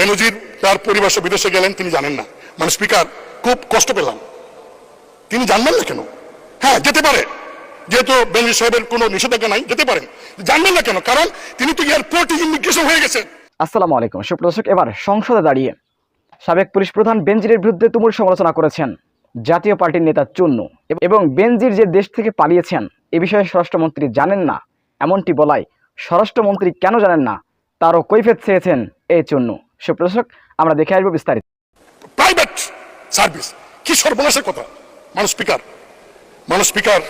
বেনজির তার পরিবার বিদেশে গেলেন, তিনি জানেন না। মানে স্পিকার খুব কষ্ট পেলাম। তিনি জানবেন না কেন? হ্যাঁ যেতে পারে। যেহেতু বেনজির সাহেবের কোনো নিষেধাজ্ঞা নাই, যেতে পারেন। জানবেন না কেন? কারণ তিনি তো এয়ারপোর্টে ইমিগ্রেশন হয়ে গেছেন। আসসালামু আলাইকুম। সুপ্রদর্শক এবার সংসদে দাঁড়িয়ে সাবেক পুলিশ প্রধান বেনজিরের বিরুদ্ধে তুমুল সমালোচনা করেছেন জাতীয় পার্টির নেতা চুন্নু। এবং বেনজির যে দেশ থেকে পালিয়েছেন, এ বিষয়ে স্বরাষ্ট্রমন্ত্রী জানেন না। এমনটি বলায় স্বরাষ্ট্রমন্ত্রী কেন জানেন না? তারও কৈফেত চেয়েছেন এই চুন্নু। সুপ্রদর্শক আমরা দেখে আসব বিস্তারিত। প্রাইভেট সার্ভিস কি সর্বনাশের কথা? মানুষ স্পিকার মানুষ স্পিকার,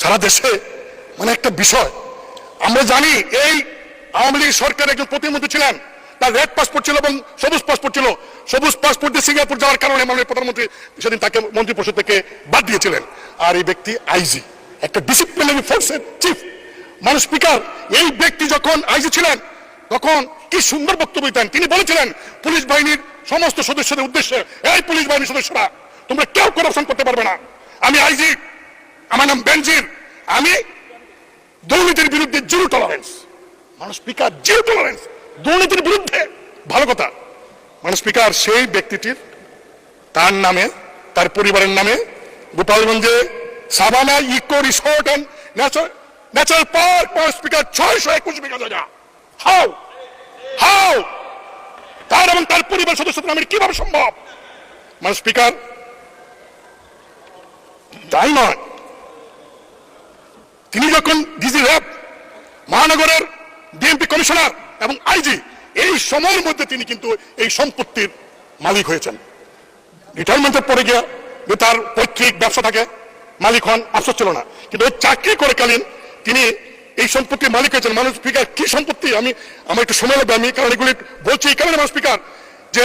সারা দেশে মানে একটা বিষয়। আমরা জানি এই আওয়ামী লীগ সরকার একজন প্রতিমন্ত্রী ছিলেন, তার রেড পাসপোর্ট ছিল এবং সবুজ পাসপোর্ট ছিল। সবুজ পাসপোর্ট দিয়ে সিঙ্গাপুর যাওয়ার কারণে মাননীয় প্রধানমন্ত্রী সেদিন তাকে মন্ত্রী পরিষদ থেকে বাদ দিয়েছিলেন। আর এই ব্যক্তি আইজি, একটা ডিসিপ্লিনারি ফোর্সের চিফ মানুষ স্পিকার, এই ব্যক্তি যখন আইজি ছিলেন তখন কি সুন্দর বক্তব্য দিতেন? তিনি বলেছিলেন, পুলিশ বাহিনীর সমস্ত সদস্যদের উদ্দেশ্যে, এই পুলিশ বাহিনীর সদস্যরা, তোমরা কেউ করাপশন করতে পারবে না। আমি আইজি, আমার নাম বেনজির, আমি দুর্নীতির বিরুদ্ধে জিরো টলারেন্স মানুষ স্পিকার জিরো টলারেন্স দুর্নীতির বিরুদ্ধে ভালো কথা। মানুষ স্পিকার সেই ব্যক্তিটির, তার নামে, তার পরিবারের নামে, গোপালগঞ্জে Sabana eco resort and natural park speaker ছয়শো একুশ বিঘা জায়গা। হাউ হাউ তার এবং তার পরিবার সদস্যদের নামে কীভাবে সম্ভব? মানে স্পিকার, তাই নয়। তিনি যখন ডিজি র্যাব, মহানগরের ডিএমপি কমিশনার এবং আইজি, এই সময়ের মধ্যে তিনি কিন্তু এই সম্পত্তির মালিক হয়েছেন। রিটায়ারমেন্টের পরে গিয়ে যে তার পৈতৃক ব্যবসা থাকে, মালিক হন আফসোস ছিল না। কিন্তু ওই চাকরি করে কালীন তিনি এই সম্পত্তির মালিক হয়েছেন মানুষ স্পিকার কি সম্পত্তি? আমি, আমার একটু সময় লাগবে, আমি কারণ এগুলি বলছি এই কারণে মানুষ স্পিকার যে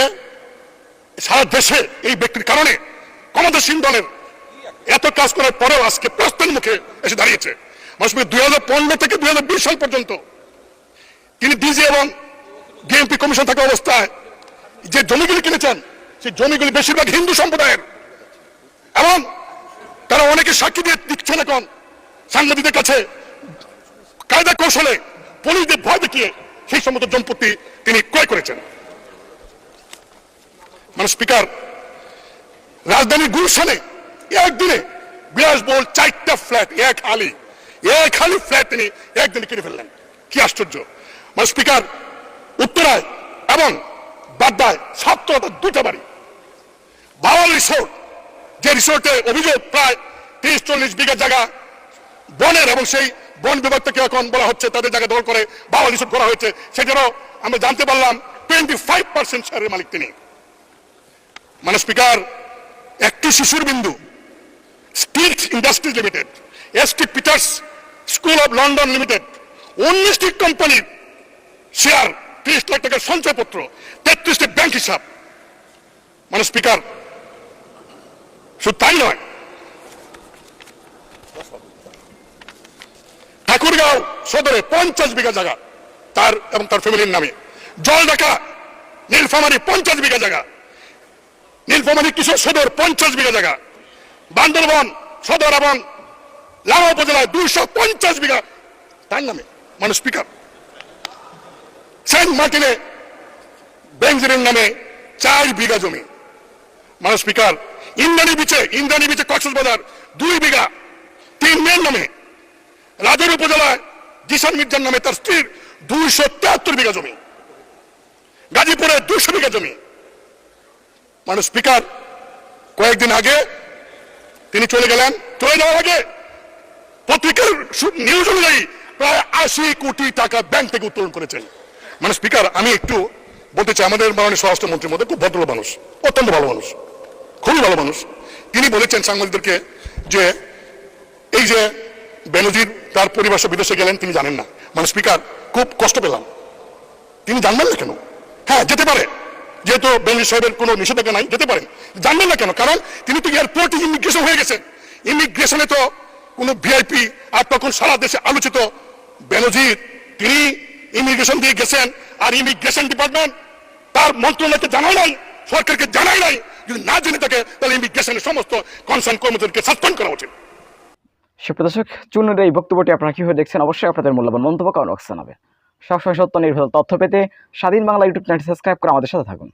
সারা দেশে এই ব্যক্তির কারণে ক্ষমতাসীন দলের এত কাজ করার পরেও আজকে প্রস্তান মুখে এসে দাঁড়িয়েছে। মানুষ দুই হাজার পনেরো থেকে দুই হাজার বিশ সাল পর্যন্ত তিনি ডিজি এবং ডিএমপি কমিশন থাকা অবস্থায় যে জমিগুলি কিনেছেন, সেই জমিগুলি বেশিরভাগ হিন্দু সম্প্রদায়ের। এবং তারা অনেকে সাক্ষী দিয়ে দিচ্ছেন এখন সাংবাদিকদের কাছে কায়দা কৌশলে পুলিশদের ভয় দেখিয়ে সেই সমস্ত সম্পত্তি তিনি ক্রয় করেছেন। মানে স্পিকার রাজধানীর গুলশানে একদিনে বিলাসবহুল চারটা ফ্ল্যাট, এক আলি এক আলি ফ্ল্যাট তিনি একদিনে কিনে ফেললেন। কি আশ্চর্য। মানে স্পিকার, উত্তরায় এবং বাড্ডায় সাতটা দুটা বাড়ি। বাওয়াল রিসোর্ট, যে রিসোর্টে অভিযোগ প্রায় তিরিশ চল্লিশ বিঘা জায়গা বনের এবং সেই বন বিভাগ থেকে এখন বলা হচ্ছে, তাদের জায়গা দখল করে বাওয়াল রিসোর্ট করা হয়েছে। সেটারও আমরা জানতে পারলাম টোয়েন্টি ফাইভ পার্সেন্ট শেয়ারের মালিক তিনি। মানে স্পিকার, একটি শিশুর Bindu steels industries limited, S T Peter's school of London limited, উনিশটি কোম্পানির শেয়ার তিরিশ লাখ টাকার সঞ্চয়পত্র, তেত্রিশটি ব্যাংক হিসাব। মানে স্পিকার, শুধু তাই নয় ঠাকুরগাঁও সদরে পঞ্চাশ বিঘা জায়গা তার এবং তার ফ্যামিলির নামে। জল ঢাকা, নীলফামারি পঞ্চাশ বিঘা জায়গা। নীলফামারী কিশোর সদর পঞ্চাশ বিঘা জায়গা। বান্দরবন, সদর এবং লামা উপজেলায় দুইশো পঞ্চাশ বিঘা। তার নামে মানে স্পিকার সেন্ট মার্টিনে বেঞ্জিনের নামে চার বিঘা জমি। মানে স্পিকার ইন্দ্রাণী বিচে ইন্দ্রাণী বিচে কক্সবাজার দুই বিঘা। তিন মেয়ের নামে রাজের উপজেলায় জিসান মির্জার নামে তার স্ত্রীর দুইশো তেহাত্তর বিঘা জমি। গাজীপুরে দুইশো বিঘা জমি। মানে স্পিকার, কয়েকদিন আগে তিনি চলে গেলেন। চলে যাওয়ার আগে পত্রিকার নিউজ অনুযায়ী প্রায় আশি কোটি টাকা ব্যাংক থেকে উত্তোলন করেছেন। মানে স্পিকার, আমি একটু বলতে চাই, আমাদের মাননীয় স্বরাষ্ট্রমন্ত্রীর মধ্যে খুব ভদ্র মানুষ, অত্যন্ত ভালো মানুষ, খুবই ভালো মানুষ। তিনি বলেছেন সাংবাদিকদেরকে যে, এই যে বেনজির তার পরিবার বিদেশে গেলেন, তিনি জানেন না। মানে স্পিকার, খুব কষ্ট পেলাম। তিনি জানবেন না কেন? হ্যাঁ যেতে পারে। যেহেতু বেনজির সাহেবের কোনো নিষেধাজ্ঞা নাই, যেতে পারেন জানবেন না কেন? কারণ তিনি তো এয়ারপোর্টে ইমিগ্রেশন হয়ে গেছেন। ইমিগ্রেশনে তো কোনো ভিআইপি, আর তখন সারা দেশে আলোচিত বেনজির, তিনি ইমিগ্রেশন দিয়ে গেছেন, আর ইমিগ্রেশন ডিপার্টমেন্ট তার মন্ত্রণালয়কে জানাই নাই, সরকারকে জানাই নাই। যদি না জেনে থাকে তাহলে ইমিগ্রেশনের সমস্ত কনসার্ন কর্মচারীকে সাসপেন্ড করা উচিত। সুপ্রদর্শক চূর্ণের এই বক্তব্যটি আপনারা কীভাবে দেখছেন? অবশ্যই আপনাদের মূল্যবান মন্তব্য কারণ হবে সবসময় সত্য নির্ভর তথ্য পেতে স্বাধীন বাংলা ইউটিউব চ্যানেল সাবস্ক্রাইব করে আমাদের সাথে থাকুন।